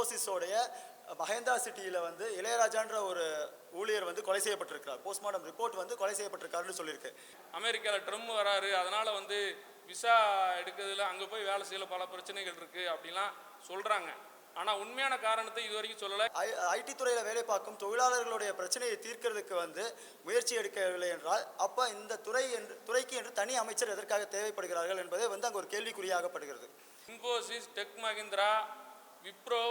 இன்ஃபோசிஸோடைய மகேந்திரா சிட்டியில் வந்து இளையராஜான்ற ஒரு ஊழியர் வந்து கொலை செய்யப்பட்டிருக்கிறார். போஸ்ட்மார்ட்டம் ரிப்போர்ட் வந்து கொலை செய்யப்பட்டிருக்காருன்னு சொல்லியிருக்கு. அமெரிக்காவில் ட்ரம்ப் வராரு. அதனால் வந்து விசா எடுக்கிறதுல அங்கே போய் வேலை செய்யல. பல பிரச்சனைகள் இருக்குது அப்படிலாம் சொல்கிறாங்க ஆனால் உண்மையான காரணத்தை இது வரைக்கும் சொல்லலை. ஐ ஐடி துறையில் வேலை பார்க்கும் தொழிலாளர்களுடைய பிரச்சனையை தீர்க்கிறதுக்கு வந்து முயற்சி எடுக்கவில்லை என்றால் அப்போ இந்த துறை என்று துறைக்கு என்று தனி அமைச்சர் எதற்காக தேவைப்படுகிறார்கள் என்பதே வந்து அங்கே ஒரு கேள்விக்குறியாகப்படுகிறது. இன்ஃபோசிஸ் டெக் மஹிந்திரா விப்ரோ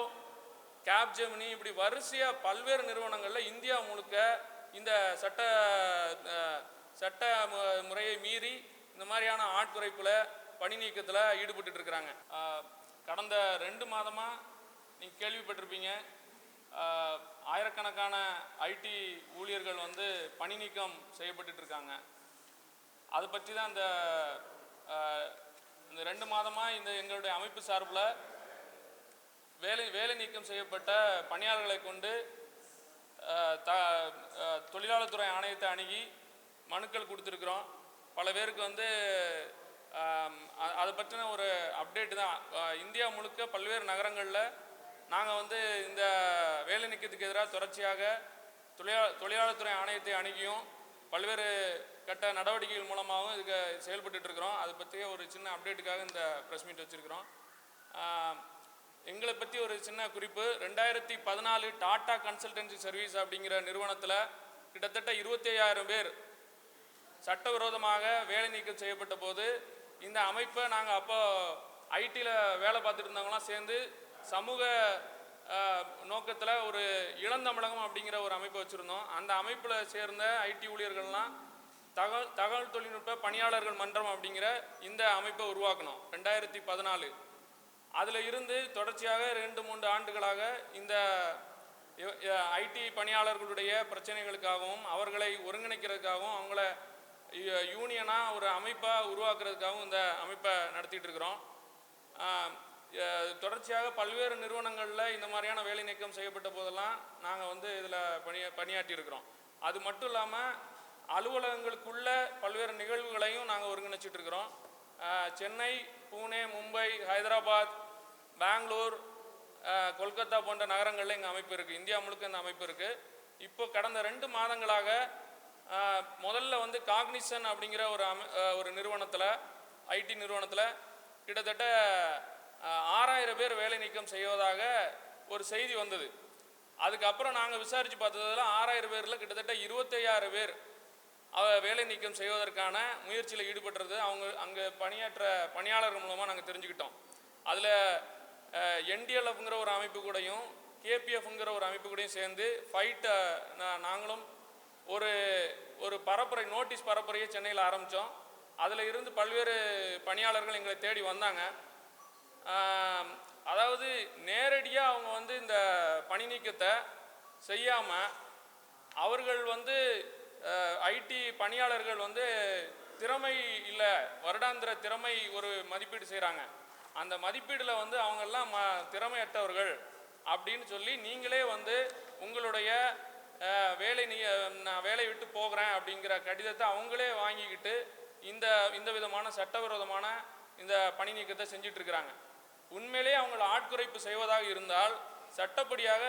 கேப்ஜெமினி இப்படி வரிசையாக பல்வேறு நிறுவனங்களில் இந்தியா முழுக்க இந்த சட்ட சட்ட மு- முறையை மீறி இந்த மாதிரியான ஆட்குறைப்பில் பணி நீக்கத்தில் ஈடுபட்டு இருக்கிறாங்க கடந்த ரெண்டு மாதமாக நீங்கள் கேள்விப்பட்டிருப்பீங்க. ஆயிரக்கணக்கான ஐடி ஊழியர்கள் வந்து பணி நீக்கம் செய்யப்பட்டு இருக்காங்க அதை பற்றி தான் இந்த இந்த ரெண்டு மாதமாக இந்த எங்களுடைய அமைப்பு சார்பில் வேலை வேலை நீக்கம் செய்யப்பட்ட பணியாளர்களை கொண்டு த தொழிலாளர் துறை ஆணையத்தை அணுகி மனுக்கள் கொடுத்துருக்குறோம். பல பேருக்கு வந்து அதை பற்றின ஒரு அப்டேட் தான். இந்தியா முழுக்க பல்வேறு நகரங்களில் நாங்கள் வந்து இந்த வேலை நீக்கத்துக்கு எதிராக தொடர்ச்சியாக தொழிலா தொழிலாளர் துறை ஆணையத்தை அணுகியும் பல்வேறு கட்ட நடவடிக்கைகள் மூலமாகவும் இதுக்கு செயல்பட்டுட்டு இருக்கிறோம். அதை பற்றிய ஒரு சின்ன அப்டேட்டுக்காக இந்த ப்ரெஸ் மீட் வச்சுருக்கிறோம். எங்களை பற்றி ஒரு சின்ன குறிப்பு. ரெண்டாயிரத்தி பதினாலு டாடா கன்சல்டன்சி சர்வீஸ் அப்படிங்கிற நிறுவனத்தில் கிட்டத்தட்ட இருபத்தி ஐயாயிரம் பேர் சட்டவிரோதமாக வேலை நீக்கம் செய்யப்பட்ட போது இந்த அமைப்பை நாங்கள் அப்போ ஐடியில் வேலை பார்த்துட்டு இருந்தவங்களாம் சேர்ந்து சமூக நோக்கத்தில் ஒரு இளந்தமிழகம் அப்படிங்கிற ஒரு அமைப்பை வச்சுருந்தோம். அந்த அமைப்பில் சேர்ந்த ஐடி ஊழியர்கள்லாம் தகவல் தகவல் தொழில்நுட்ப பணியாளர்கள் மன்றம் அப்படிங்கிற இந்த அமைப்பை உருவாக்கணும் ரெண்டாயிரத்தி பதினாலு அதில் இருந்து தொடர்ச்சியாக ரெண்டு மூன்று ஆண்டுகளாக இந்த ஐடி பணியாளர்களுடைய பிரச்சனைகளுக்காகவும் அவர்களை ஒருங்கிணைக்கிறதுக்காகவும் அவங்கள யூ- ஒரு அமைப்பாக உருவாக்குறதுக்காகவும் இந்த அமைப்பை நடத்திட்டு இருக்கிறோம் தொடர்ச்சியாக பல்வேறு நிறுவனங்களில் இந்த மாதிரியான வேலை நீக்கம் செய்யப்பட்ட போதெல்லாம் நாங்கள் வந்து இதில் பணிய பணியாற்றியிருக்கிறோம். அது மட்டும் இல்லாமல் அலுவலகங்களுக்குள்ள பல்வேறு நிகழ்வுகளையும் நாங்கள் ஒருங்கிணைச்சிட்டு இருக்கிறோம் சென்னை பூனே ஹைதராபாத் பெங்களூர் கொல்கத்தா போன்ற நகரங்களில் இங்கே அமைப்பு இருக்குது இந்தியா முழுக்க இந்த அமைப்பு இருக்குது இப்போ கடந்த ரெண்டு மாதங்களாக முதல்ல வந்து காக்னிசன் அப்படிங்கிற ஒரு அமை ஒரு நிறுவனத்தில் ஐடி நிறுவனத்தில் கிட்டத்தட்ட ஆறாயிரம் பேர் வேலை நீக்கம் செய்வதாக ஒரு செய்தி வந்தது. அதுக்கப்புறம் நாங்கள் விசாரித்து பார்த்ததுல ஆறாயிரம் பேரில் கிட்டத்தட்ட இருபத்தையாயிரம் பேர் வேலை நீக்கம் செய்வதற்கான முயற்சியில் ஈடுபட்டுறது அவங்க அங்கே பணியாற்ற பணியாளர்கள் மூலமாக நாங்கள் தெரிஞ்சுக்கிட்டோம். அதில் என்டிஎல்எஃப்ங்கிற ஒரு அமைப்பு கூடயும் கேபிஎஃப்ங்கிற ஒரு அமைப்பு கூடயும் சேர்ந்து ஃபைட்டை நாங்களும் ஒரு ஒரு பரப்புரை நோட்டீஸ் பரப்புரையை சென்னையில் ஆரம்பித்தோம் அதில் இருந்து பல்வேறு பணியாளர்கள் எங்களை தேடி வந்தாங்க. அதாவது நேரடியாக அவங்க வந்து இந்த பணி நீக்கத்தை செய்யாமல் அவர்கள் வந்து ஐடி பணியாளர்கள் வந்து திறமை இல்லை வருடாந்திர திறமை ஒரு மதிப்பீடு செய்கிறாங்க அந்த மதிப்பீடில் வந்து அவங்கெல்லாம் ம திறமையற்றவர்கள் அப்படின்னு சொல்லி நீங்களே வந்து உங்களுடைய வேலை நீ நான் வேலை விட்டு போகிறேன் அப்படிங்கிற கடிதத்தை அவங்களே வாங்கிக்கிட்டு இந்த இந்த விதமான சட்டவிரோதமான இந்த பணி நீக்கத்தை செஞ்சிட்ருக்கிறாங்க. உண்மையிலே உண்மையிலேயே அவங்கள ஆட்குறைப்பு செய்வதாக இருந்தால் சட்டப்படியாக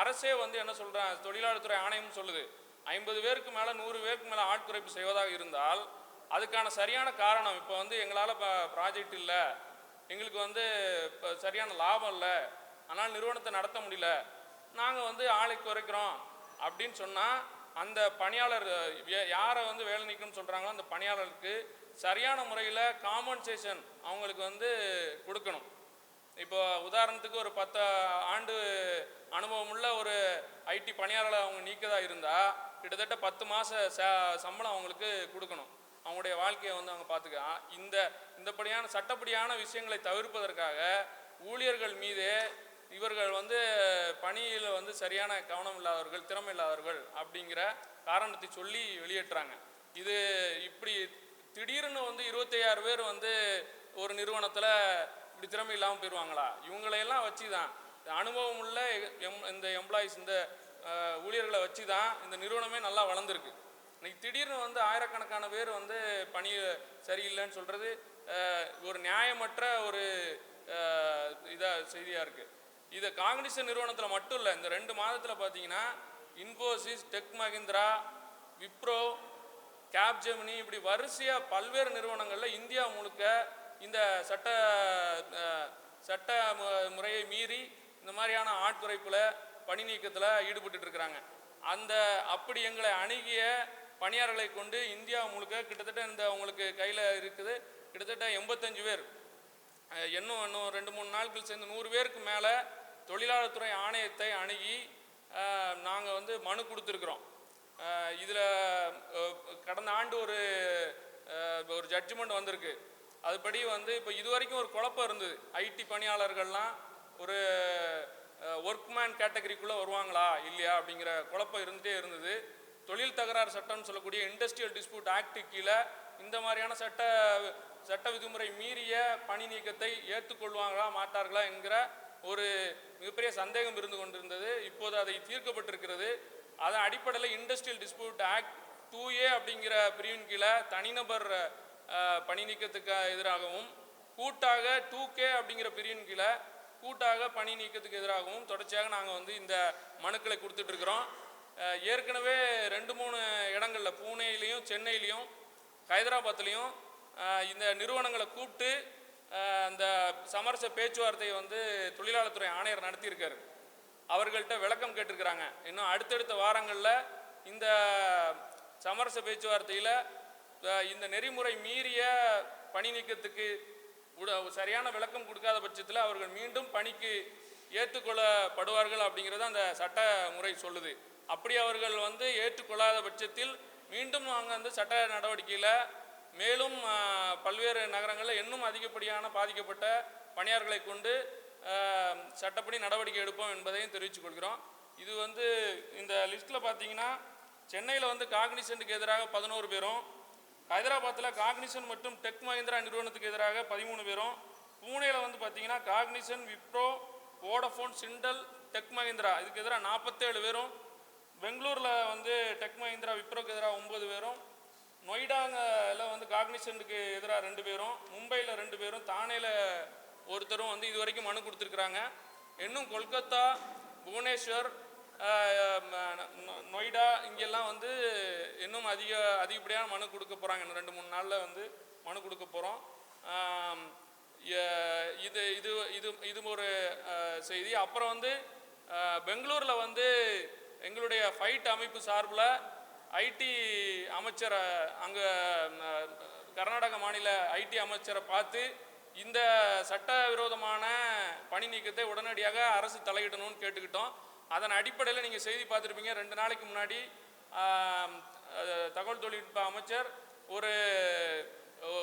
அரசே வந்து என்ன சொல்கிறாங்க தொழிலாளர் துறை ஆணையம் சொல்லுது. ஐம்பது பேருக்கு மேலே நூறு பேருக்கு மேலே ஆட்குறைப்பு செய்வதாக இருந்தால் அதுக்கான சரியான காரணம் இப்போ வந்து எங்களால் இப்போ ப்ராஜெக்ட் இல்லை. எங்களுக்கு வந்து இப்போ சரியான லாபம் இல்லை. அதனால் நிறுவனத்தை நடத்த முடியல. நாங்கள் வந்து ஆளை குறைக்கிறோம் அப்படின்னு சொன்னால் அந்த பணியாளர் வே- யாரை வந்து வேலை நீக்கணும்னு சொல்கிறாங்களோ அந்த பணியாளருக்கு சரியான முறையில் காம்பன்சேஷன் அவங்களுக்கு வந்து கொடுக்கணும். இப்போ உதாரணத்துக்கு ஒரு பத்து ஆண்டு அனுபவமுள்ள ஒரு ஐடி பணியாளரை அவங்க நீக்கதாக இருந்தால் கிட்டத்தட்ட பத்து மாத ச சம்பளம் அவங்களுக்கு கொடுக்கணும். அவங்களுடைய வாழ்க்கையை வந்து அவங்க பார்த்துக்க இந்த இந்தப்படியான சட்டப்படியான விஷயங்களை தவிர்ப்பதற்காக ஊழியர்கள் மீது இவர்கள் வந்து பணியில் வந்து சரியான கவனம் இல்லாதவர்கள் திறமை இல்லாதவர்கள் அப்படிங்கிற காரணத்தை சொல்லி வெளியேற்றுறாங்க இது இப்படி திடீர்னு வந்து இருபத்தையாயிரம் பேர் வந்து ஒரு நிறுவனத்தில் இப்படி திறமை இல்லாமல் போயிடுவாங்களா இவங்களையெல்லாம் வச்சு தான் அனுபவம் உள்ள எம் இந்த எம்ப்ளாயிஸ் இந்த ஊழியர்களை வச்சு தான் இந்த நிறுவனமே நல்லா வளர்ந்துருக்கு. இன்னைக்கு திடீர்னு வந்து ஆயிரக்கணக்கான பேர் வந்து பணி சரியில்லைன்னு சொல்கிறது ஒரு நியாயமற்ற ஒரு இதாக செய்தியாக இருக்குது இது காங்கினிசன் நிறுவனத்தில் மட்டும் இல்லை இந்த ரெண்டு மாதத்தில் பார்த்தீங்கன்னா இன்ஃபோசிஸ் டெக் மஹிந்திரா விப்ரோ கேப் ஜெமினி இப்படி வரிசையாக பல்வேறு நிறுவனங்களில் இந்தியா முழுக்க இந்த சட்ட சட்ட மு- முறையை மீறி இந்த மாதிரியான ஆட்குறைப்பில் பணி நீக்கத்தில் ஈடுபட்டு இருக்கிறாங்க. அந்த அப்படி எங்களை அணுகிய பணியாளர்களை கொண்டு இந்தியா முழுக்க கிட்டத்தட்ட இந்த உங்களுக்கு கையில் இருக்குது. கிட்டத்தட்ட எண்பத்தஞ்சு பேர். இன்னும் இன்னும் ரெண்டு மூணு நாட்கள் சேர்ந்து நூறு பேருக்கு மேலே தொழிலாளர் துறை ஆணையத்தை அணுகி நாங்கள் வந்து மனு கொடுத்துருக்குறோம். இதில் கடந்த ஆண்டு ஒரு ஒரு ஜட்ஜ்மெண்ட் வந்திருக்கு. அதுபடி வந்து இப்போ இது வரைக்கும் ஒரு குழப்பம் இருந்தது. ஐடி பணியாளர்கள்லாம் ஒரு ஒர்க்மேன் கேட்டகரிக்குள்ளே வருவாங்களா? இல்லையா? அப்படிங்கிற குழப்பம் இருந்துகிட்டே இருந்தது. தொழில் தகராறு சட்டம்னு சொல்லக்கூடிய இண்டஸ்ட்ரியல் டிஸ்பியூட் ஆக்டு கீழே இந்த மாதிரியான சட்ட சட்ட விதிமுறை மீறிய பணி நீக்கத்தை ஏற்றுக்கொள்வாங்களா மாட்டார்களா என்கிற ஒரு மிகப்பெரிய சந்தேகம் இருந்து கொண்டிருந்தது. இப்போது அதை தீர்க்கப்பட்டிருக்கிறது. அதன் அடிப்படையில் industrial dispute act two A அப்படிங்கிற பிரிவின் கீழே தனிநபர் பணி நீக்கத்துக்கு எதிராகவும் கூட்டாக டூ கே அப்படிங்கிற பிரிவின் கீழே கூட்டாக பணி நீக்கத்துக்கு எதிராகவும் தொடர்ச்சியாக நாங்கள் வந்து இந்த மனுக்களை கொடுத்துட்ருக்குறோம். ஏற்கனவே ரெண்டு மூணு இடங்களில் பூனேலையும் சென்னையிலையும் ஹைதராபாத்லேயும் இந்த நிறுவனங்களை கூப்பிட்டு அந்த சமரச பேச்சுவார்த்தையை வந்து தொழிலாளத்துறை ஆணையர் நடத்தியிருக்காரு. அவர்கள்ட்ட விளக்கம் கேட்டிருக்கிறாங்க. இன்னும் அடுத்தடுத்த வாரங்களில் இந்த சமரச பேச்சுவார்த்தையில் இந்த நெறிமுறை மீறிய பணி நீக்கத்துக்கு சரியான விளக்கம் கொடுக்காத பட்சத்தில் அவர்கள் மீண்டும் பணிக்கு ஏற்றுக்கொள்ளப்படுவார்கள் அப்படிங்கிறது அந்த சட்ட முறை சொல்லுது. அப்படி அவர்கள் வந்து ஏற்றுக்கொள்ளாத பட்சத்தில் மீண்டும் நாங்கள் வந்து சட்ட நடவடிக்கையில் மேலும் பல்வேறு நகரங்களில் இன்னும் அதிகப்படியான பாதிக்கப்பட்ட பணியாளர்களை கொண்டு சட்டப்படி நடவடிக்கை எடுப்போம் என்பதையும் தெரிவித்துக் கொள்கிறோம். இது வந்து இந்த லிஸ்ட்டில் பார்த்தீங்கன்னா சென்னையில் வந்து காக்னிசென்ட்டுக்கு எதிராக பதினோரு பேரும் ஹைதராபாத்தில் காக்னிசன் மற்றும் டெக் மஹிந்திரா நிறுவனத்துக்கு எதிராக பதிமூணு பேரும் பூனேயில் வந்து பார்த்தீங்கன்னா Cognizant Wipro Vodafone Syntel Tech Mahindra. இதுக்கு எதிராக நாற்பத்தேழு பேரும். பெங்களூரில் வந்து டெக் மஹிந்திரா விப்ரோக்கு எதிராக ஒம்பது பேரும். நொய்டாங்கில் வந்து காக்னிசனுக்கு எதிராக ரெண்டு பேரும். மும்பையில் ரெண்டு பேரும். தானேல ஒருத்தரும் வந்து இது வரைக்கும் மனு கொடுத்துருக்குறாங்க. இன்னும் கொல்கத்தா புவனேஸ்வர் நொய்டா இங்கெல்லாம் வந்து இன்னும் அதிக அதிகப்படியான மனு கொடுக்க போகிறாங்க இன்னும் ரெண்டு மூணு நாளில் வந்து மனு கொடுக்க போகிறோம் இது இது இது இது ஒரு செய்தி. அப்புறம் வந்து பெங்களூரில் வந்து எங்களுடைய ஃபைட் அமைப்பு சார்பில் ஐடி அமைச்சரை அங்கே கர்நாடக மாநில ஐடி அமைச்சரை பார்த்து இந்த சட்டவிரோதமான பணி நீக்கத்தை உடனடியாக அரசு தலையிடணும்னு கேட்டுக்கிட்டோம். அதன் அடிப்படையில் நீங்கள் செய்தி பார்த்துருப்பீங்க. ரெண்டு நாளைக்கு முன்னாடி தகவல் தொழில்நுட்ப அமைச்சர் ஒரு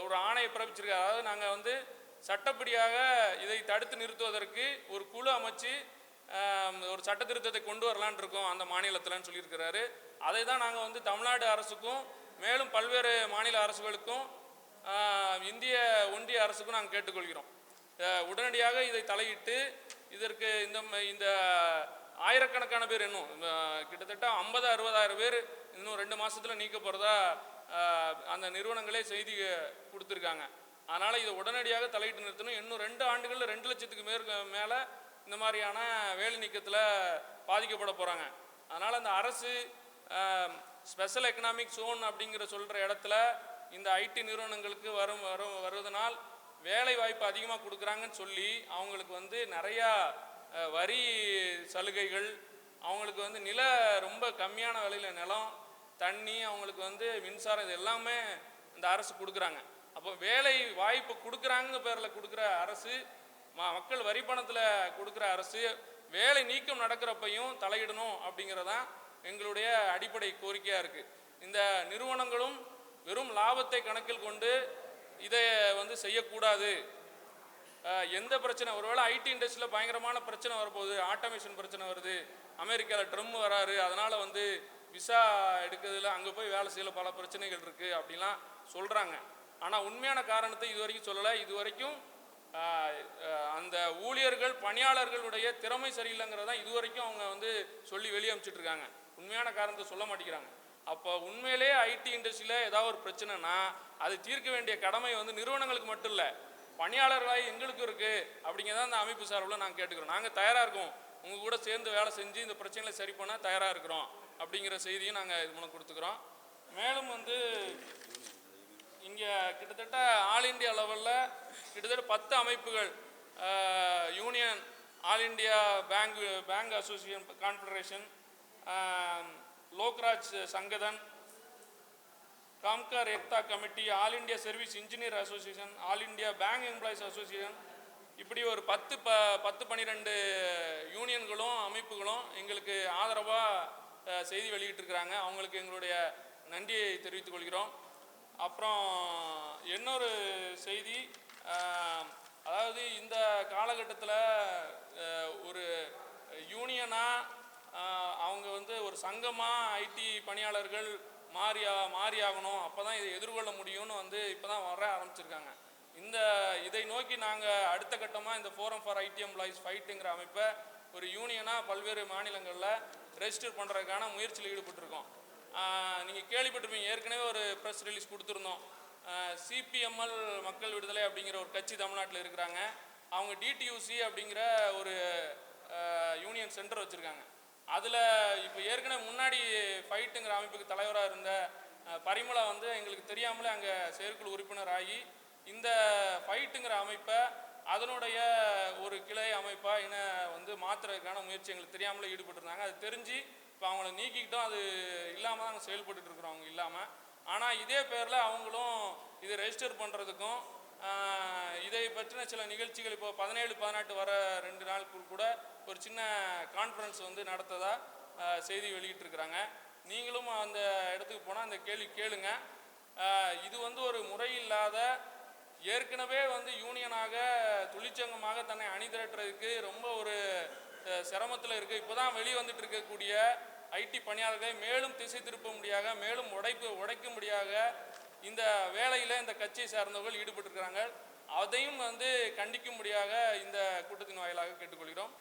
ஒரு ஆணையை பிறப்பிச்சிருக்காரு. அதாவது நாங்கள் வந்து சட்டப்படியாக இதை தடுத்து நிறுத்துவதற்கு ஒரு குழு அமைச்சு ஒரு சட்ட திருத்தத்தை கொண்டு வரலான்னு இருக்கோம் அந்த மாநிலத்தில்னு சொல்லியிருக்கிறாரு. அதை தான் நாங்கள் வந்து தமிழ்நாடு அரசுக்கும் மேலும் பல்வேறு மாநில அரசுகளுக்கும் இந்திய ஒன்றிய அரசுக்கும் நாங்கள் கேட்டுக்கொள்கிறோம். உடனடியாக இதை தலையிட்டு இதற்கு இந்த இந்த ஆயிரக்கணக்கான பேர் இன்னும் கிட்டத்தட்ட ஐம்பது அறுபதாயிரம் பேர் இன்னும் ரெண்டு மாதத்தில் நீக்க போகிறதா அந்த நிறுவனங்களே செய்தி கொடுத்துருக்காங்க. அதனால் இதை உடனடியாக தலையிட்டு நிறுத்தணும். இன்னும் ரெண்டு ஆண்டுகளில் ரெண்டு லட்சத்துக்கு மேற்கு மேலே இந்த மாதிரியான வேலை நீக்கத்தில் பாதிக்கப்பட போகிறாங்க அதனால் அந்த அரசு ஸ்பெஷல் எக்கனாமிக் சோன் அப்படிங்கிற சொல்கிற இடத்துல இந்த ஐடி நிறுவனங்களுக்கு வரும் வரும் வருவதனால் வேலை வாய்ப்பு அதிகமாக கொடுக்குறாங்கன்னு சொல்லி அவங்களுக்கு வந்து நிறையா வரி சலுகைகள் அவங்களுக்கு வந்து நில ரொம்ப கம்மியான விலையில் நிலம் தண்ணி அவங்களுக்கு வந்து மின்சாரம் இது எல்லாமே இந்த அரசு கொடுக்குறாங்க. அப்போ வேலை வாய்ப்பு கொடுக்குறாங்க பேரில் கொடுக்குற அரசு ம- மக்கள் வரி பணத்தில் கொடுக்குற அரசு வேலை நீக்கம் நடக்கிறப்பையும் தலையிடணும் அப்படிங்கிறதான் எங்களுடைய அடிப்படை கோரிக்கையாக இருக்குது இந்த நிறுவனங்களும் வெறும் லாபத்தை கணக்கில் கொண்டு இதை வந்து செய்யக்கூடாது. எந்த பிரச்சனை? ஒருவேளை ஐடி இண்டஸ்ட்ரியில் பயங்கரமான பிரச்சனை வரப்போகுது. ஆட்டோமேஷன் பிரச்சனை வருது. அமெரிக்காவில் ட்ரம் வராரு. அதனால் வந்து விசா எடுக்கிறதுல அங்கே போய் வேலை செய்யல. பல பிரச்சனைகள் இருக்குது அப்படிலாம் சொல்கிறாங்க ஆனால் உண்மையான காரணத்தை இது வரைக்கும் சொல்லலை. இது வரைக்கும் அந்த ஊழியர்கள் பணியாளர்களுடைய திறமை சரியில்லைங்கிறத இது வரைக்கும் அவங்க வந்து சொல்லி வெளியே அனுப்பிச்சிட்டு உண்மையான காரணத்தை சொல்ல மாட்டேங்கிறாங்க. அப்போ உண்மையிலே ஐடி இண்டஸ்ட்ரியில் ஏதாவது ஒரு பிரச்சனைனா அது தீர்க்க வேண்டிய கடமை வந்து நிறுவனங்களுக்கு மட்டும் இல்லை. பணியாளர்களாக எங்களுக்கும் இருக்குது அப்படிங்கிறத அந்த அமைப்பு சார்பில் நாங்கள் கேட்டுக்கிறோம். நாங்கள் தயாராக இருக்கோம். உங்கள் கூட சேர்ந்து வேலை செஞ்சு இந்த பிரச்சனைகளை சரி பண்ணால் தயாராக இருக்கிறோம் அப்படிங்கிற செய்தியும் நாங்கள் இது மூலம் கொடுத்துக்கிறோம். மேலும் வந்து இங்கே கிட்டத்தட்ட ஆல் இந்தியா லெவலில் கிட்டத்தட்ட பத்து அமைப்புகள் union all India bank bank association confederation Lokraj Sangathan Kamgar Ekta committee all India service engineer association all India bank employees association. இப்படி ஒரு பத்து ப பத்து பன்னிரெண்டு யூனியன்களும் அமைப்புகளும் எங்களுக்கு ஆதரவாக செய்தி வெளியிட்டிருக்கிறாங்க. அவங்களுக்கு எங்களுடைய நன்றியை தெரிவித்துக் கொள்கிறோம். அப்புறம் இன்னொரு செய்தி அதாவது இந்த காலகட்டத்தில் ஒரு யூனியனாக அவங்க வந்து ஒரு சங்கமாக ஐடி பணியாளர்கள் மாறியா மாறி ஆகணும் அப்போ தான் இதை எதிர்கொள்ள முடியும்னு வந்து இப்போ தான் வர ஆரம்பிச்சிருக்காங்க. இந்த இதை நோக்கி நாங்கள் அடுத்த கட்டமாக இந்த ஃபோரம் ஃபார் ஐடி எம்ப்ளாயிஸ் ஃபைட்டுங்கிற அமைப்பை ஒரு யூனியனாக பல்வேறு மாநிலங்களில் ரெஜிஸ்டர் பண்ணுறதுக்கான முயற்சியில் ஈடுபட்டிருக்கோம். நீங்கள் கேள்விப்பட்டிருப்பீங்க. ஏற்கனவே ஒரு ப்ரெஸ் ரிலீஸ் கொடுத்துருந்தோம். சிபிஎம்எல் மக்கள் விடுதலை அப்படிங்கிற ஒரு கட்சி தமிழ்நாட்டில் இருக்கிறாங்க. அவங்க டிடியூசி அப்படிங்கிற ஒரு யூனியன் சென்டர் வச்சுருக்காங்க. அதில் இப்போ ஏற்கனவே முன்னாடி ஃபைட்டுங்கிற அமைப்புக்கு தலைவராக இருந்த பரிமளா வந்து எங்களுக்கு தெரியாமலே அங்கே செயற்குழு உறுப்பினர் ஆகி இந்த ஃபைட்டுங்கிற அமைப்பை அதனுடைய ஒரு கிளை அமைப்பாக என வந்து மாற்றுறதுக்கான முயற்சி எங்களுக்கு தெரியாமலே ஈடுபட்டிருந்தாங்க. அது தெரிஞ்சு இப்போ அவங்கள நீக்கிக்கிட்டோம் அது இல்லாமல் தான் நாங்கள் செயல்பட்டுட்டு இருக்கிறோம் அவங்க இல்லாமல் ஆனால் இதே பேரில் அவங்களும் இதை ரெஜிஸ்டர் பண்ணுறதுக்கும் இதை பற்றின சில நிகழ்ச்சிகள் இப்போ பதினேழு பதினெட்டு வர ரெண்டு நாளுக்கு கூட ஒரு சின்ன கான்ஃபரன்ஸ் வந்து நடத்ததா செய்தி வெளியிட்டிருக்கிறாங்க. நீங்களும் அந்த இடத்துக்கு போனால் அந்த கேள்வி கேளுங்க. இது வந்து ஒரு முறையில்லாத ஏற்கனவே வந்து யூனியனாக தொழிற்சங்கமாக தன்னை அணிதிரட்டுறதுக்கு ரொம்ப ஒரு சிரமத்தில் இருக்குது இப்போ தான் வெளியே வந்துட்டு இருக்கக்கூடிய ஐடி பணியாளர்களை மேலும் திசை திருப்ப முடியாக மேலும் உடைப்பு உடைக்கும்படியாக இந்த வேலையில் இந்த கட்சியை சார்ந்தவர்கள் ஈடுபட்டிருக்கிறாங்க. அதையும் வந்து கண்டிக்கும்படியாக இந்த கூட்டத்தின் வாயிலாக கேட்டுக்கொள்கிறோம்.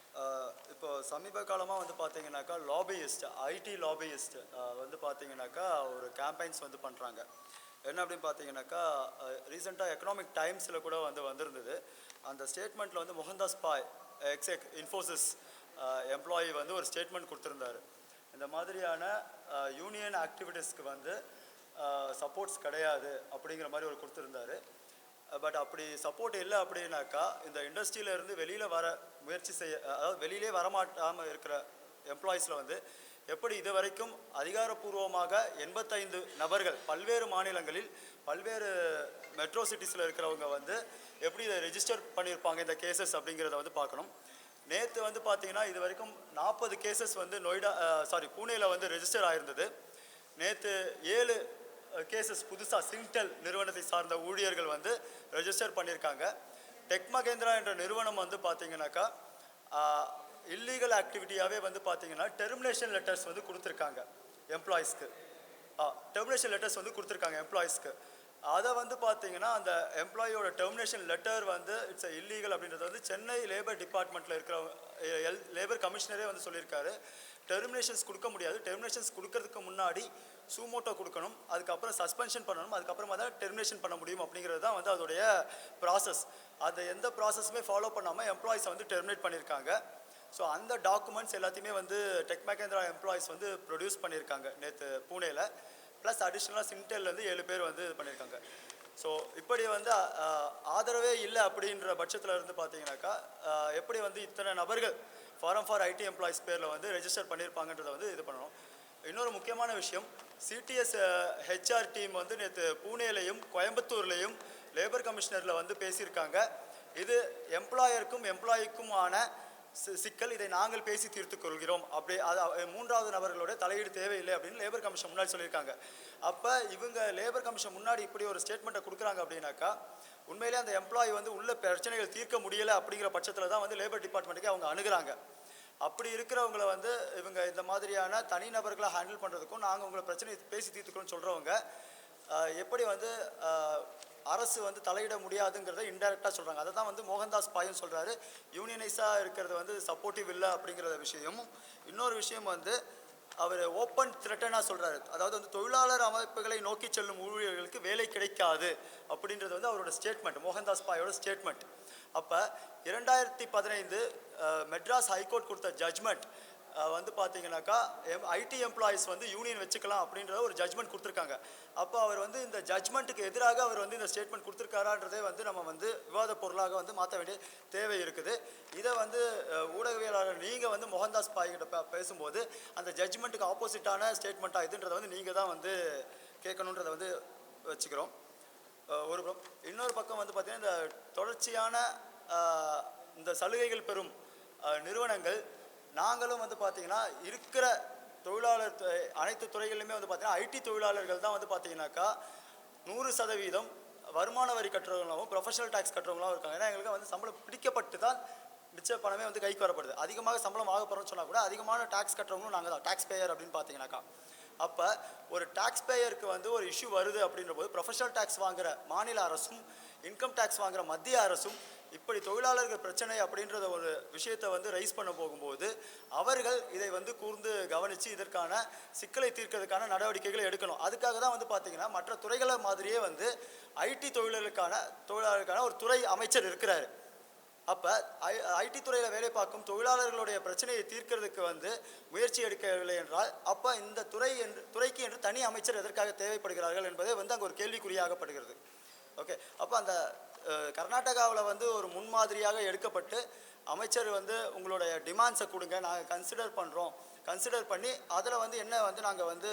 இப்போ சமீப காலமாக வந்து பார்த்தீங்கன்னாக்கா லாபியிஸ்ட் ஐடி லாபியிஸ்ட் வந்து பார்த்தீங்கன்னாக்கா ஒரு கேம்பெயின்ஸ் வந்து பண்ணுறாங்க என்ன அப்படின்னு பார்த்தீங்கன்னாக்கா ரீசெண்டாக எக்கனாமிக் டைம்ஸில் கூட வந்து வந்திருந்தது. அந்த ஸ்டேட்மெண்ட்டில் வந்து மோகன்தாஸ் பாய் எக்ஸெக் இன்ஃபோசிஸ் எம்ப்ளாயி வந்து ஒரு ஸ்டேட்மெண்ட் கொடுத்துருந்தாரு. இந்த மாதிரியான யூனியன் ஆக்டிவிட்டீஸ்க்கு வந்து சப்போர்ட்ஸ் கிடையாது அப்படிங்கிற மாதிரி ஒரு கொடுத்துருந்தாரு. பட் அப்படி சப்போர்ட் இல்லை அப்படின்னாக்கா இந்த இண்டஸ்ட்ரியிலேருந்து வெளியில் வர முயற்சி செய்ய அதாவது வெளியிலே வரமாட்டாமல் இருக்கிற எம்ப்ளாயீஸில் வந்து எப்படி இது வரைக்கும் அதிகாரப்பூர்வமாக எண்பத்தைந்து நபர்கள் பல்வேறு மாநிலங்களில் பல்வேறு மெட்ரோ சிட்டிஸில் இருக்கிறவங்க வந்து எப்படி இதை ரெஜிஸ்டர் பண்ணியிருப்பாங்க இந்த கேசஸ் அப்படிங்கிறத வந்து பார்க்கணும். நேற்று வந்து பார்த்தீங்கன்னா இது வரைக்கும் நாற்பது கேசஸ் வந்து நொய்டா சாரி பூனேயில் வந்து ரெஜிஸ்டர் ஆயிருந்தது. நேற்று ஏழு கேசஸ் புதுசாக சிங்டெல் நிறுவனத்தை சார்ந்த ஊழியர்கள் வந்து ரெஜிஸ்டர் பண்ணியிருக்காங்க. டெக் மகேந்திரா என்ற நிறுவனம் வந்து பார்த்தீங்கன்னாக்கா இல்லீகல் ஆக்டிவிட்டியாகவே வந்து பார்த்தீங்கன்னா டெர்மினேஷன் லெட்டர்ஸ் வந்து கொடுத்துருக்காங்க எம்ப்ளாயீஸ்க்கு டெர்மினேஷன் லெட்டர்ஸ் வந்து கொடுத்துருக்காங்க எம்ப்ளாயீஸ்க்கு அதை வந்து பார்த்தீங்கன்னா அந்த எம்ப்ளாயியோட டெர்மினேஷன் லெட்டர் வந்து இட்ஸ் இல்லீகல் அப்படின்றது வந்து சென்னை லேபர் டிபார்ட்மெண்ட்டில் இருக்கிற எல் லேபர் கமிஷனரே வந்து சொல்லியிருக்காரு. டெர்மினேஷன்ஸ் கொடுக்க முடியாது. டெர்மினேஷன்ஸ் கொடுக்கறதுக்கு முன்னாடி சூமோட்டோ கொடுக்கணும் அதுக்கப்புறம் சஸ்பென்ஷன் பண்ணணும் அதுக்கப்புறமா தான் டெர்மினேஷன் பண்ண முடியும் அப்படிங்கிறது தான் வந்து அதோடைய ப்ராசஸ் அதை எந்த ப்ராசஸுமே ஃபாலோ பண்ணாமல் எம்ப்ளாயிஸை வந்து டெர்மினேட் பண்ணியிருக்காங்க ஸோ அந்த டாக்குமெண்ட்ஸ் எல்லாத்தையுமே வந்து டெக் மகேந்திரா எம்ப்ளாயிஸ் வந்து ப்ரொடியூஸ் பண்ணியிருக்காங்க நேற்று பூனேயில் ப்ளஸ் அடிஷ்னலாக சிங்டெல்லேருந்து ஏழு பேர் வந்து இது பண்ணியிருக்காங்க ஸோ இப்படி வந்து ஆதரவே இல்லை அப்படின்ற பட்சத்தில் இருந்து பார்த்தீங்கன்னாக்கா எப்படி வந்து இத்தனை நபர்கள் ஃபாரம் ஃபார் ஐடி எம்ப்ளாயிஸ் பேரில் வந்து ரெஜிஸ்டர் பண்ணியிருப்பாங்கன்றதை வந்து இது பண்ணணும். இன்னொரு முக்கியமான விஷயம் சிடிஎஸ் ஹெச்ஆர் டீம் வந்து நேற்று பூனேலையும் கோயம்புத்தூர்லேயும் லேபர் கமிஷனரில் வந்து பேசியிருக்காங்க. இது எம்ப்ளாயருக்கும் எம்ப்ளாயிக்குமான சிக்கல் இதை நாங்கள் பேசி தீர்த்துக் கொள்கிறோம். அப்படி அது மூன்றாவது நபர்களோட தலையீடு தேவையில்லை அப்படின்னு லேபர் கமிஷன் முன்னாடி சொல்லியிருக்காங்க. அப்போ இவங்க லேபர் கமிஷன் முன்னாடி இப்படி ஒரு ஸ்டேட்மெண்ட்டை கொடுக்குறாங்க அப்படின்னாக்கா உண்மையிலே அந்த எம்ப்ளாயி வந்து உள்ள பிரச்சனைகள் தீர்க்க முடியலை அப்படிங்கிற பட்சத்தில் தான் வந்து லேபர் டிபார்ட்மெண்ட்டுக்கு அவங்க அணுகிறாங்க. அப்படி இருக்கிறவங்கள வந்து இவங்க இந்த மாதிரியான தனிநபர்களை ஹேண்டில் பண்ணுறதுக்கும் நாங்கள் உங்களை பிரச்சனை பேசி தீர்த்துக்கணும்னு சொல்கிறவங்க எப்படி வந்து அரசு வந்து தலையிட முடியாதுங்கிறத இன்டெரக்டாக சொல்கிறாங்க அதை தான் வந்து மோகன்தாஸ் பாயும் சொல்கிறாரு யூனியனைஸாக இருக்கிறது வந்து சப்போர்ட்டிவ் இல்லை அப்படிங்கிற விஷயமும் இன்னொரு விஷயம் வந்து அவர் ஓப்பன் த்ரெட்டனாக சொல்கிறாரு அதாவது வந்து தொழிலாளர் அமைப்புகளை நோக்கி செல்லும் ஊழியர்களுக்கு வேலை கிடைக்காது அப்படின்றது வந்து அவரோட ஸ்டேட்மெண்ட் மோகன்தாஸ் பாயோட ஸ்டேட்மெண்ட் அப்போ இரண்டாயிரத்தி பதினைந்து மெட்ராஸ் ஹைகோர்ட் கொடுத்த ஜட்ஜ்மெண்ட் வந்து பார்த்தீங்கன்னாக்கா எம் ஐடி எம்ப்ளாயிஸ் வந்து யூனியன் வச்சுக்கலாம் அப்படின்ற ஒரு ஜட்ஜ்மெண்ட் கொடுத்துருக்காங்க. அப்போ அவர் வந்து இந்த ஜட்ஜ்மெண்ட்டுக்கு எதிராக அவர் வந்து இந்த ஸ்டேட்மெண்ட் கொடுத்துருக்காரான்றதே வந்து நம்ம வந்து விவாத பொருளாக வந்து மாற்ற வேண்டிய தேவை இருக்குது. இதை வந்து ஊடகவியலாளர் நீங்கள் வந்து மோகன்தாஸ் பாய் கிட்ட பேசும்போது அந்த ஜட்மெண்ட்டுக்கு ஆப்போசிட்டான ஸ்டேட்மெண்ட்டாக இதுன்றதை வந்து நீங்கள் தான் வந்து கேட்கணுன்றதை வந்து வச்சுக்கிறோம். ஒரு பக்கம் இன்னொரு பக்கம் வந்து பார்த்தீங்கன்னா இந்த தொடர்ச்சியான இந்த சலுகைகள் பெறும் நிறுவனங்கள் நாங்களும் வந்து பார்த்தீங்கன்னா இருக்கிற தொழிலாளர் அனைத்து துறைகளிலுமே வந்து பார்த்திங்கன்னா ஐடி தொழிலாளர்கள் தான் வந்து பார்த்திங்கனாக்கா நூறு சதவீதம் வருமான வரி கட்டுறவங்களாகவும் ப்ரொஃபஷனல் டேக்ஸ் கட்டுறவங்களாகவும் இருக்காங்க. ஏன்னா எங்களுக்கு வந்து சம்பளம் பிடிக்கப்பட்டு தான் மிச்ச பணமே வந்து கைக்கு வரப்படுது. அதிகமாக சம்பளம் ஆக போகிறோம்னு சொன்னால் கூட அதிகமான டேக்ஸ் கட்டுறவங்களும் நாங்கள் தான் டேக்ஸ் பேயர் அப்படின்னு பார்த்தீங்கன்னாக்கா அப்போ ஒரு டேக்ஸ் பேயருக்கு வந்து ஒரு இஷ்யூ வருது அப்படின்ற போது ப்ரொஃபஷனல் டேக்ஸ் வாங்குற மாநில அரசும் இன்கம் டேக்ஸ் வாங்குகிற மத்திய அரசும் இப்படி தொழிலாளர்கள் பிரச்சனை அப்படின்றத ஒரு விஷயத்தை வந்து ரைஸ் பண்ண போகும்போது அவர்கள் இதை வந்து கூர்ந்து கவனித்து இதற்கான சிக்கலை தீர்க்கிறதுக்கான நடவடிக்கைகளை எடுக்கணும். அதுக்காக தான் வந்து பார்த்தீங்கன்னா மற்ற துறைகளை மாதிரியே வந்து ஐடி தொழிலாளர்களுக்கான தொழிலாளர்களுக்கான ஒரு துறை அமைச்சர் இருக்கிறாரு. அப்போ ஐ ஐடி துறையில் வேலை பார்க்கும் தொழிலாளர்களுடைய பிரச்சனையை தீர்க்கிறதுக்கு வந்து முயற்சி எடுக்கவில்லை என்றால் அப்போ இந்த துறை என்று துறைக்கு என்று தனி அமைச்சர் எதற்காக தேவைப்படுகிறார்கள் என்பதே வந்து அங்கே ஒரு கேள்விக்குறியாகப்படுகிறது. ஓகே. அப்போ அந்த கர்நாடகாவில் வந்து ஒரு முன்மாதிரியாக எடுக்கப்பட்டு அமைச்சர் வந்து உங்களுடைய டிமாண்ட்ஸை கொடுங்க நாங்கள் கன்சிடர் பண்ணுறோம் கன்சிடர் பண்ணி அதில் வந்து என்ன வந்து நாங்கள் வந்து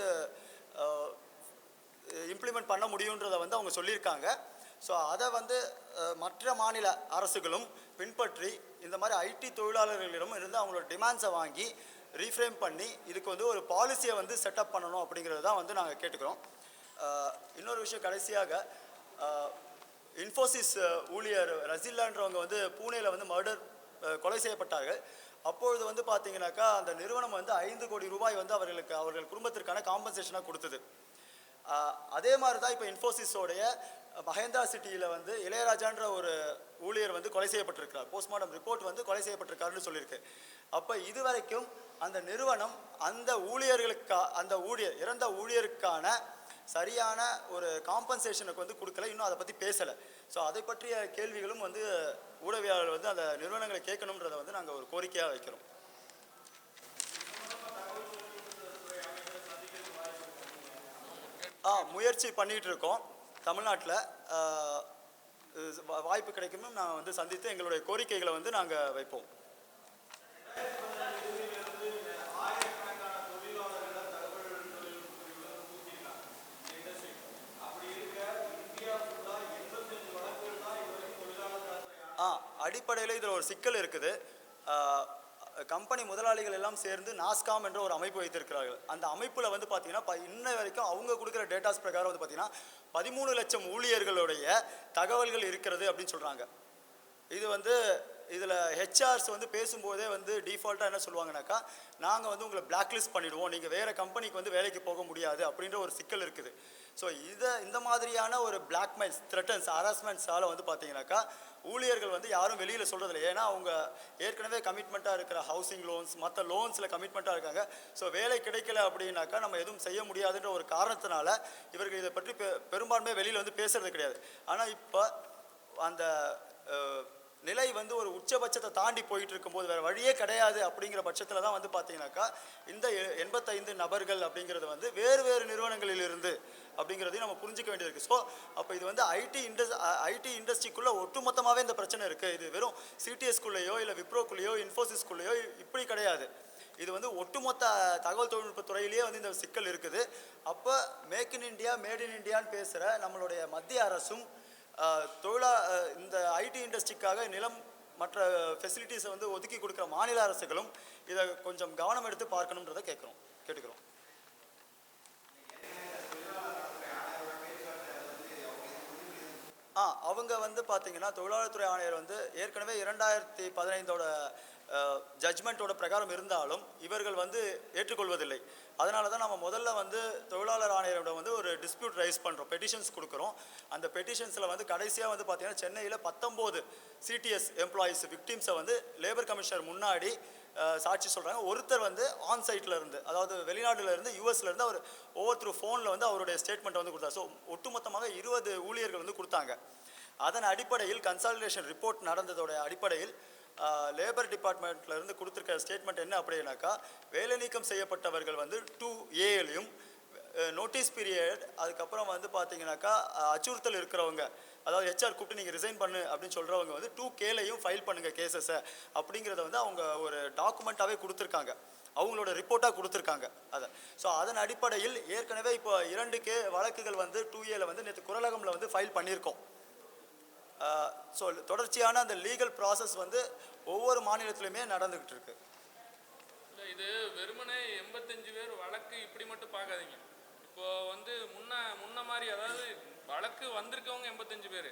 இம்ப்ளிமெண்ட் பண்ண முடியுன்றதை வந்து அவங்க சொல்லியிருக்காங்க. ஸோ அதை வந்து மற்ற மாநில அரசுகளும் பின்பற்றி இந்த மாதிரி ஐடி தொழிலாளர்களிடம் இருந்து அவங்களோட டிமாண்ட்ஸை வாங்கி ரீஃப்ரேம் பண்ணி இதுக்கு வந்து ஒரு பாலிசியை வந்து செட்டப் பண்ணணும் அப்படிங்கிறது தான் வந்து நாங்கள் கேட்டுக்கிறோம். இன்னொரு விஷயம் கடைசியாக இன்ஃபோசிஸ் ஊழியர் ரசில்லான்றவங்க வந்து பூனேல வந்து மர்டர் கொலை செய்யப்பட்டார்கள். அப்பொழுது வந்து பார்த்தீங்கன்னாக்கா அந்த நிறுவனம் வந்து ஐந்து கோடி ரூபாய் வந்து அவர்களுக்கு அவர்கள் குடும்பத்திற்கான காம்பன்சேஷனாக கொடுத்தது. அதே மாதிரி தான் இப்போ இன்ஃபோசிஸோடைய மகேந்திரா சிட்டியில் வந்து இளையராஜான்ற ஒரு ஊழியர் வந்து கொலை செய்யப்பட்டிருக்கிறார். போஸ்ட்மார்ட்டம் ரிப்போர்ட் வந்து கொலை செய்யப்பட்டிருக்காருன்னு சொல்லியிருக்கு. அப்போ இதுவரைக்கும் அந்த நிறுவனம் அந்த ஊழியர்களுக்கா அந்த ஊழியர் இறந்த ஊழியருக்கான சரியான ஒரு காம்பன்சேஷனுக்கு வந்து கொடுக்கல. இன்னும் அதை பற்றி பேசலை. ஸோ அதை பற்றிய கேள்விகளும் வந்து ஊடகவியாளர்கள் வந்து அந்த நிறுவனங்களை கேட்கணுன்றதை வந்து நாங்கள் ஒரு கோரிக்கையாக வைக்கிறோம். ஆ முயற்சி பண்ணிகிட்டு இருக்கோம். தமிழ்நாட்டில் வாய்ப்பு கிடைக்கும்னு நான் வந்து சந்தித்து எங்களுடைய கோரிக்கைகளை வந்து நாங்கள் வைப்போம். ஆ அடிப்படையில் இதில் ஒரு சிக்கல் இருக்குது. கம்பெனி முதலாளிகள் எல்லாம் சேர்ந்து நாஸ்காம் என்ற ஒரு அமைப்பு வைத்திருக்கிறார்கள். அந்த அமைப்பில் வந்து பார்த்தீங்கன்னா இன்ன வரைக்கும் அவங்க கொடுக்குற டேட்டாஸ் பிரகாரம் வந்து பார்த்தீங்கன்னா பதிமூணு லட்சம் ஊழியர்களுடைய தகவல்கள் இருக்கிறது அப்படின்னு சொல்கிறாங்க இது வந்து இதில் ஹெச்ஆர்ஸ் வந்து பேசும்போதே வந்து டிஃபால்ட்டாக என்ன சொல்லுவாங்கனாக்கா நாங்கள் வந்து உங்களை பிளாக்லிஸ்ட் பண்ணிவிடுவோம் நீங்கள் வேறு கம்பெனிக்கு வந்து வேலைக்கு போக முடியாது அப்படின்ற ஒரு சிக்கல் இருக்குது. ஸோ இதை இந்த மாதிரியான ஒரு பிளாக்மெயில்ஸ் த்ரெட்டன்ஸ் ஹராஸ்மெண்ட்ஸால் வந்து பார்த்தீங்கன்னாக்கா ஊழியர்கள் வந்து யாரும் வெளியில் சொல்கிறதில்ல ஏன்னா அவங்க ஏற்கனவே கமிட்மெண்ட்டாக இருக்கிற ஹவுசிங் லோன்ஸ் மற்ற லோன்ஸில் கமிட்மெண்ட்டாக இருக்காங்க. ஸோ வேலை கிடைக்கல அப்படின்னாக்கா நம்ம எதுவும் செய்ய முடியாதுன்ற ஒரு காரணத்தினால இவர்கள் இதை பற்றி பெ பெரும்பான்மையாக வெளியில் வந்து பேசுகிறது கிடையாது. ஆனால் இப்போ அந்த நிலை வந்து ஒரு உச்சபட்சத்தை தாண்டி போயிட்டு இருக்கும்போது வேறு வழியே கிடையாது அப்படிங்கிற பட்சத்தில் தான் வந்து பார்த்தீங்கன்னாக்கா இந்த எ- எண்பத்தைந்து நபர்கள் அப்படிங்கிறது வந்து வேறு வேறு நிறுவனங்களிலிருந்து அப்படிங்கிறதையும் நம்ம புரிஞ்சுக்க வேண்டியிருக்கு. ஸோ அப்போ இது வந்து ஐடி இண்டஸ் ஐடி இண்டஸ்ட்ரிக்குள்ளே ஒட்டுமொத்தமாகவே இந்த பிரச்சனை இருக்குது இது வெறும் சிடிஎஸ்குள்ளேயோ இல்லை விப்ரோக்குள்ளேயோ இன்ஃபோசிஸ்குள்ளேயோ இப்படி கிடையாது. இது வந்து ஒட்டுமொத்த தகவல் தொழில்நுட்ப துறையிலேயே வந்து இந்த சிக்கல் இருக்குது. அப்போ make in India made in இண்டியான்னு பேசுகிற நம்மளுடைய மத்திய அரசும் தொழிலா இந்த ஐடி இண்டஸ்ட்ரிக்காக நிலம் மற்ற ஃபெசிலிட்டிஸை வந்து ஒதுக்கி கொடுக்குற மாநில அரசுகளும் இதை கொஞ்சம் கவனம் எடுத்து பார்க்கணுன்றதை கேட்குறோம். கேட்டுக்கிறோம். ஆ அவங்க வந்து பார்த்தீங்கன்னா தொழிலாளர்துறை ஆணையர் வந்து ஏற்கனவே இரண்டாயிரத்தி பதினைந்தோட ஜட்ஜ்மெண்ட்டோட பிரகாரம் இருந்தாலும் இவர்கள் வந்து ஏற்றுக்கொள்வதில்லை. அதனால தான் நம்ம முதல்ல வந்து தொழில் டிஸ்பியூட் ரைஸ் பண்ணுறோம் பெட்டிஷன்ஸ் கொடுக்குறோம். அந்த பெட்டிஷன்ஸில் வந்து கடைசியாக வந்து பார்த்திங்கன்னா சென்னையில் பத்தொம்போது சிடிஎஸ் எம்ப்ளாயீஸ் விக்டிம்ஸை வந்து லேபர் கமிஷனர் முன்னாடி சாட்சி சொல்கிறாங்க ஒருத்தர் வந்து ஆன் சைட்டில் இருந்து அதாவது வெளிநாட்டில் இருந்து யூஎஸ்ல இருந்து அவர் ஒவ்வொருத்தர் ஃபோனில் வந்து அவருடைய ஸ்டேட்மெண்ட்டை வந்து கொடுத்தார். ஸோ ஒட்டுமொத்தமாக இருபது ஊழியர்கள் வந்து கொடுத்தாங்க. அதன் அடிப்படையில் கன்சல்டேஷன் ரிப்போர்ட் நடந்ததோட அடிப்படையில் லேபர் டிபார்ட்மெண்ட்லேருந்து கொடுத்துருக்க ஸ்டேட்மெண்ட் என்ன அப்படின்னாக்கா வேலை நீக்கம் செய்யப்பட்டவர்கள் வந்து டூ ஏலையும் நோட்டீஸ் பீரியட் அதுக்கப்புறம் வந்து பார்த்தீங்கன்னாக்கா அச்சுறுத்தல் இருக்கிறவங்க அதாவது ஹெச்ஆர் கூப்பிட்டு நீங்கள் ரிசைன் பண்ணு அப்படின்னு சொல்கிறவங்க வந்து டூ கேலையும் ஃபைல் பண்ணுங்கள் கேசஸை அப்படிங்கிறத வந்து அவங்க ஒரு டாக்குமெண்ட்டாகவே கொடுத்துருக்காங்க. அவங்களோட ரிப்போர்ட்டாக கொடுத்துருக்காங்க அதை. ஸோ அதன் அடிப்படையில் ஏற்கனவே இப்போ இரண்டு கே வழக்குகள் வந்து டூ ஏல வந்து நேற்று குரலகமில் வந்து ஃபைல் பண்ணியிருக்கோம். ஸோ தொடர்ச்சியான அந்த லீகல் ப்ராசஸ் வந்து ஒவ்வொரு மாநிலத்திலுமே நடந்துக்கிட்டு இருக்கு. இது வெறுமனே எண்பத்தஞ்சு பேர் வழக்கு இப்படி மட்டும் பார்க்காதீங்க. இப்போ வந்து முன்ன முன்ன மாதிரி அதாவது வழக்கு வந்திருக்கவங்க எண்பத்தஞ்சு பேர்.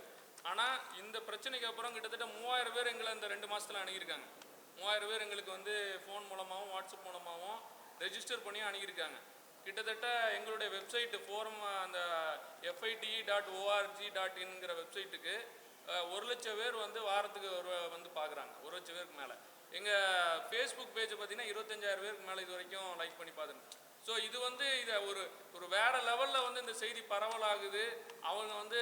ஆனால் இந்த பிரச்சனைக்கு அப்புறம் கிட்டத்தட்ட மூவாயிரம் பேர் எங்களை இந்த ரெண்டு மாதத்தில் அணுகியிருக்காங்க. மூவாயிரம் பேர் எங்களுக்கு வந்து ஃபோன் மூலமாகவும் வாட்ஸ்அப் மூலமாகவும் ரெஜிஸ்டர் பண்ணி அணுகியிருக்காங்க. கிட்டத்தட்ட எங்களுடைய வெப்சைட்டு ஃபோரம் அந்த எஃப்ஐடி டாட் ஓஆர்ஜி டாட் இன்ங்கிற வெப்சைட்டுக்கு ஒரு லட்சம் பேர் வந்து வாரத்துக்கு ஒரு வந்து பார்க்குறாங்க ஒரு லட்சம் பேருக்கு மேலே. எங்கள் ஃபேஸ்புக் பேஜை பார்த்தீங்கன்னா இருபத்தஞ்சாயிரம் பேருக்கு மேலே இது வரைக்கும் லைக் பண்ணி பார்த்துருங்க ஸோ இது வந்து இதை ஒரு ஒரு வேற லெவலில் வந்து இந்த செய்தி பரவலாகுது. அவங்க வந்து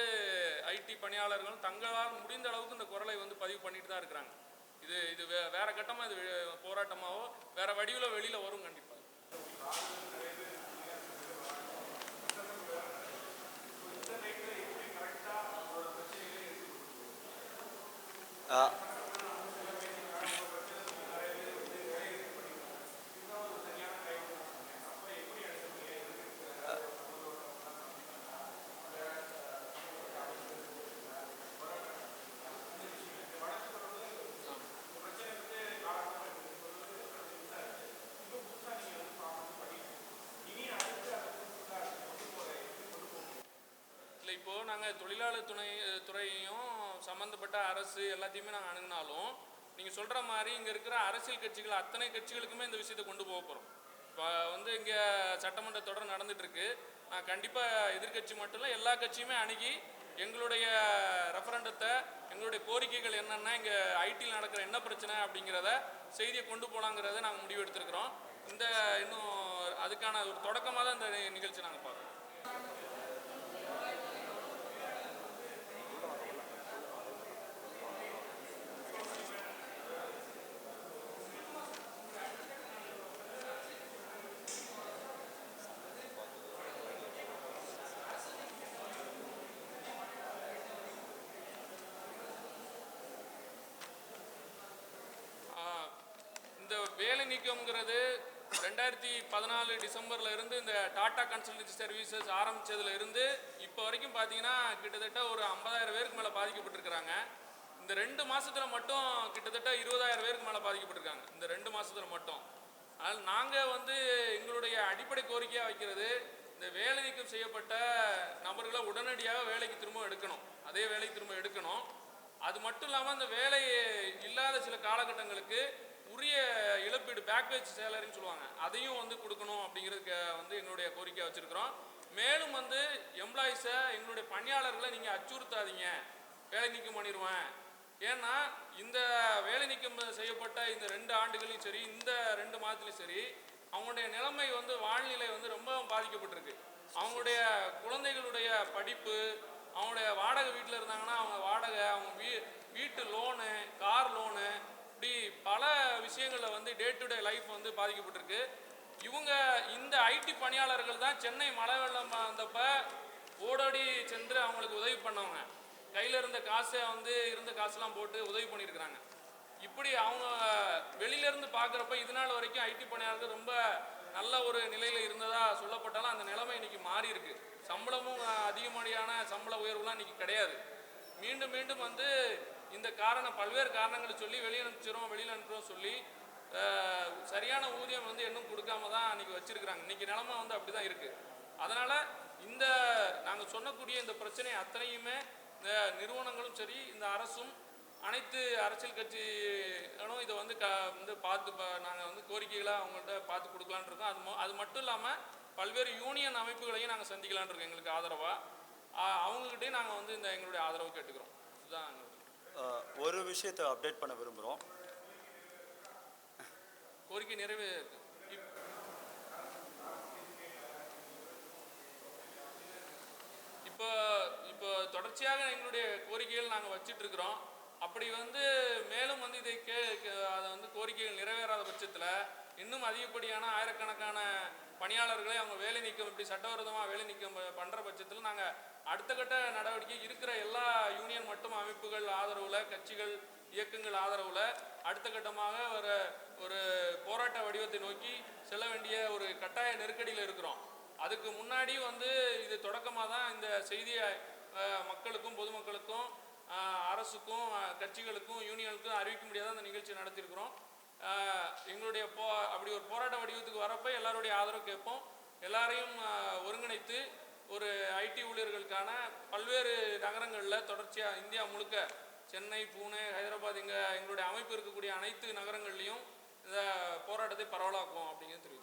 ஐடி பணியாளர்கள் தங்களால் முடிந்த அளவுக்கு இந்த குரலை வந்து பதிவு பண்ணிட்டு தான் இருக்கிறாங்க. இது இது வே வேற கட்டமாக இது போராட்டமாகவோ வேறு வேற வடிவில் வெளியில் வரும் கண்டிப்பாக Uh, இப்போது நாங்கள் தொழிலாளர் துணை துறையையும் சம்மந்தப்பட்ட அரசு எல்லாத்தையுமே நாங்கள் அணுகினாலும் நீங்கள் சொல்கிற மாதிரி இங்கே இருக்கிற அரசியல் கட்சிகள் அத்தனை கட்சிகளுக்குமே இந்த விஷயத்தை கொண்டு போக போகிறோம் இப்போ வந்து இங்கே சட்டமன்ற தொடர் நடந்துகிட்ருக்கு நான் கண்டிப்பாக எதிர்க்கட்சி மட்டும் இல்லை எல்லா கட்சியுமே அணுகி எங்களுடைய ரெஃபரண்டத்தை எங்களுடைய கோரிக்கைகள் என்னென்னா இங்கே ஐடியில் நடக்கிற என்ன பிரச்சனை அப்படிங்கிறத செய்தியை கொண்டு போகலாங்கிறத நாங்கள் முடிவு எடுத்திருக்கிறோம். இந்த இன்னும் அதுக்கான ஒரு தொடக்கமாக தான் இந்த நிகழ்ச்சி நாங்கள் பார்க்குறோம் ஆஹ் இந்த வேலை நீக்கம்ங்கிறது ரெண்டாயிரத்தி பதினாலு டிசம்பரில் இருந்து இந்த டாடா கன்சல்டன்சி சர்வீசஸ் ஆரம்பிச்சதுல இருந்து இப்போ வரைக்கும் பார்த்தீங்கன்னா கிட்டத்தட்ட ஒரு ஐம்பதாயிரம் பேருக்கு மேலே பாதிக்கப்பட்டிருக்கிறாங்க. இந்த ரெண்டு மாதத்தில் மட்டும் கிட்டத்தட்ட இருபதாயிரம் பேருக்கு மேலே பாதிக்கப்பட்டிருக்காங்க. இந்த ரெண்டு மாதத்தில் மட்டும். அதனால் நாங்கள் வந்து எங்களுடைய அடிப்படை கோரிக்கையாக வைக்கிறது இந்த வேலை நீக்கம் செய்யப்பட்ட நபர்களை உடனடியாக வேலைக்கு திரும்ப எடுக்கணும். அதே வேலைக்கு திரும்ப எடுக்கணும். அது மட்டும் இல்லாமல் அந்த வேலை இல்லாத சில காலகட்டங்களுக்கு உரிய இழப்பீடு பேக்கேஜ் சேலரின்னு சொல்லுவாங்க. அதையும் வந்து கொடுக்கணும் அப்படிங்கிறதுக்கு வந்து எங்களுடைய கோரிக்கை வச்சுருக்கிறோம். மேலும் வந்து எம்ப்ளாயிஸை எங்களுடைய பணியாளர்களை நீங்கள் அச்சுறுத்தாதீங்க. வேலை நீக்கம் பண்ணிடுவேன் ஏன்னா இந்த வேலை நீக்கம் செய்யப்பட்ட இந்த ரெண்டு ஆண்டுகளையும் சரி இந்த ரெண்டு மாதத்துலையும் சரி அவங்களுடைய நிலைமை வந்து வாழ்நிலை வந்து ரொம்ப பாதிக்கப்பட்டிருக்கு. அவங்களுடைய குழந்தைகளுடைய படிப்பு அவங்களுடைய வாடகை வீட்டில் இருந்தாங்கன்னா அவங்க வாடகை அவங்க வீ வீட்டு லோனு கார் லோனு இப்படி பல விஷயங்களில் வந்து டே டு டே லைஃப் வந்து பாதிக்கப்பட்டிருக்கு. இவங்க இந்த ஐடி பணியாளர்கள் தான் சென்னை மழை வெள்ளம் வந்தப்ப ஓடோடி சென்று அவங்களுக்கு உதவி பண்ணவங்க. கையில் இருந்த காசை வந்து இருந்த காசுலாம் போட்டு உதவி பண்ணியிருக்கிறாங்க. இப்படி அவங்க வெளியில இருந்து பார்க்குறப்ப இது நாள் வரைக்கும் ஐடி பணியாளர்கள் ரொம்ப நல்ல ஒரு நிலையில் இருந்ததா சொல்லப்பட்டாலும் அந்த நிலைமை இன்னைக்கு மாறி இருக்கு சம்பளமும் அதிகமடியான சம்பள உயர்வுலாம் இன்னைக்கு கிடையாது. மீண்டும் மீண்டும் வந்து இந்த காரணம் பல்வேறு காரணங்களை சொல்லி வெளியே அனுப்பிச்சிரும் வெளியில் அனுப்புறோம் சொல்லி சரியான ஊதியம் வந்து இன்னும் கொடுக்காம தான் இன்னைக்கு வச்சிருக்கிறாங்க. இன்னைக்கு நிலமை வந்து அப்படி தான் இருக்கு. அதனால இந்த நாங்கள் சொன்னக்கூடிய இந்த பிரச்சனை அத்தனையுமே இந்த நிறுவனங்களும் சரி இந்த அரசும் அனைத்து அரசியல் கட்சிகளும் இதை வந்து க வந்து பார்த்து நாங்கள் வந்து கோரிக்கைகளை அவங்கள்ட்ட பார்த்து கொடுக்கலான்னு இருக்கோம். அது அது மட்டும் இல்லாமல் பல்வேறு யூனியன் அமைப்புகளையும் நாங்கள் சந்திக்கலான் இருக்கோம் எங்களுக்கு ஆதரவாக அவங்ககிட்டயும் நாங்கள் வந்து இந்த எங்களுடைய ஆதரவு கேட்டுக்கிறோம். இதுதான் ஒரு விஷயத்தை அப்டேட் பண்ண விரும்புகிறோம் கோரிக்கை நிறைவே இப்போ இப்போ தொடர்ச்சியாக எங்களுடைய கோரிக்கைகள் நாங்கள் வச்சுட்டு இருக்கிறோம் அப்படி வந்து மேலும் வந்து இதை கே- அதை வந்து கோரிக்கைகள் நிறைவேறாத பட்சத்தில் இன்னும் அதிகப்படியான ஆயிரக்கணக்கான பணியாளர்களை அவங்க வேலை நீக்கம் இப்படி சட்டவிரோதமாக வேலை நீக்கம் பண்ணுற பட்சத்தில் நாங்கள் அடுத்த கட்ட நடவடிக்கை இருக்கிற எல்லா யூனியன் மற்றும் அமைப்புகள் ஆதரவில் கட்சிகள் இயக்கங்கள் ஆதரவில் அடுத்த கட்டமாக ஒரு ஒரு போராட்ட வடிவத்தை நோக்கி செல்ல வேண்டிய ஒரு கட்டாய நெருக்கடியில் இருக்கிறோம். அதுக்கு முன்னாடி வந்து இது தொடக்கமாக தான் இந்த செய்தியை மக்களுக்கும் பொதுமக்களுக்கும் அரசுக்கும் கட்சிகளுக்கும் யூனியனுக்கும் அறிவிக்க முடியாத அந்த நிகழ்ச்சி நடத்தியிருக்கிறோம். எங்களுடைய போ அப்படி ஒரு போராட்ட வடிவத்துக்கு வரப்போ எல்லாருடைய ஆதரவு கேட்போம். எல்லாரையும் ஒருங்கிணைத்து ஒரு ஐடி ஊழியர்களுக்கான பல்வேறு நகரங்களில் தொடர்ச்சியாக இந்தியா முழுக்க சென்னை பூனே ஹைதராபாத் இங்கே எங்களுடைய அமைப்பு இருக்கக்கூடிய அனைத்து நகரங்கள்லையும் இந்த போராட்டத்தை பரவலாக்குவோம் அப்படிங்கிறது தெரியும்